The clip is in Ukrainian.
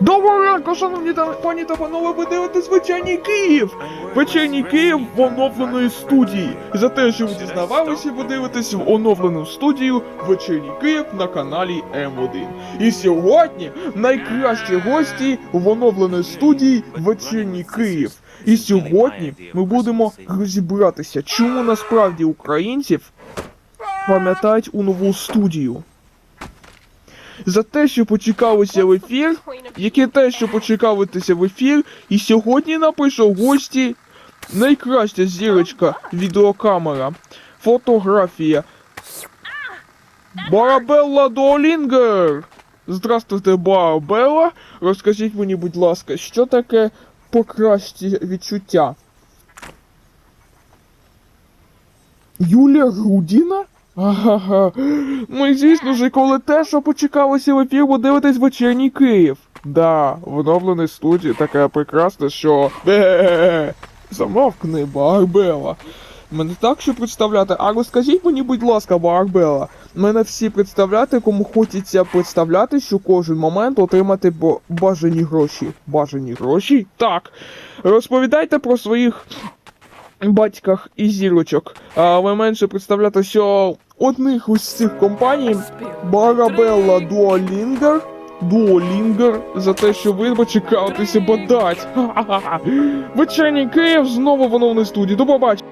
Доброго ранку, шановні та пані та панове, ви дивитесь вечірній Київ! Вечірній Київ в оновленої студії. За те, що ви дізнавалися, ви дивитесь в оновлену студію Вечірній Київ на каналі М1. І сьогодні найкращі гості в оновленої студії Вечірній Київ. І сьогодні ми будемо розібратися, чому насправді українців пам'ятають у нову студію. За те, що почекалися в ефір, яке те, що почекалитися в ефір, і сьогодні напишу в гості найкраща зірочка відеокамера, фотографія. Барабелла Дуолінгер! Здравствуйте, Барабелла. Розкажіть мені, будь ласка, що таке покращі відчуття? Юлія Грудіна? Ага. І звісно ж, коли те, що почекалося в ефір, ви дивитесь вечірній Київ. Да, в студії така прекрасна, що. Замовкни, Барбела. Мене так що представляти, а розкажіть мені, будь ласка, Барбела. Мене всі представляти, кому хочеться представляти, що кожен момент отримати бо- бажані гроші. Бажані гроші? Так. Розповідайте про своїх батьках і зірочок. Але менше представляти, що одних із цих компаній Барабелла Дуолінгер. Дуолінгер за те, що ви почекаєтеся бодать. Ха-ха-ха. Вечірній Київ знову в оновній студії. До побачення.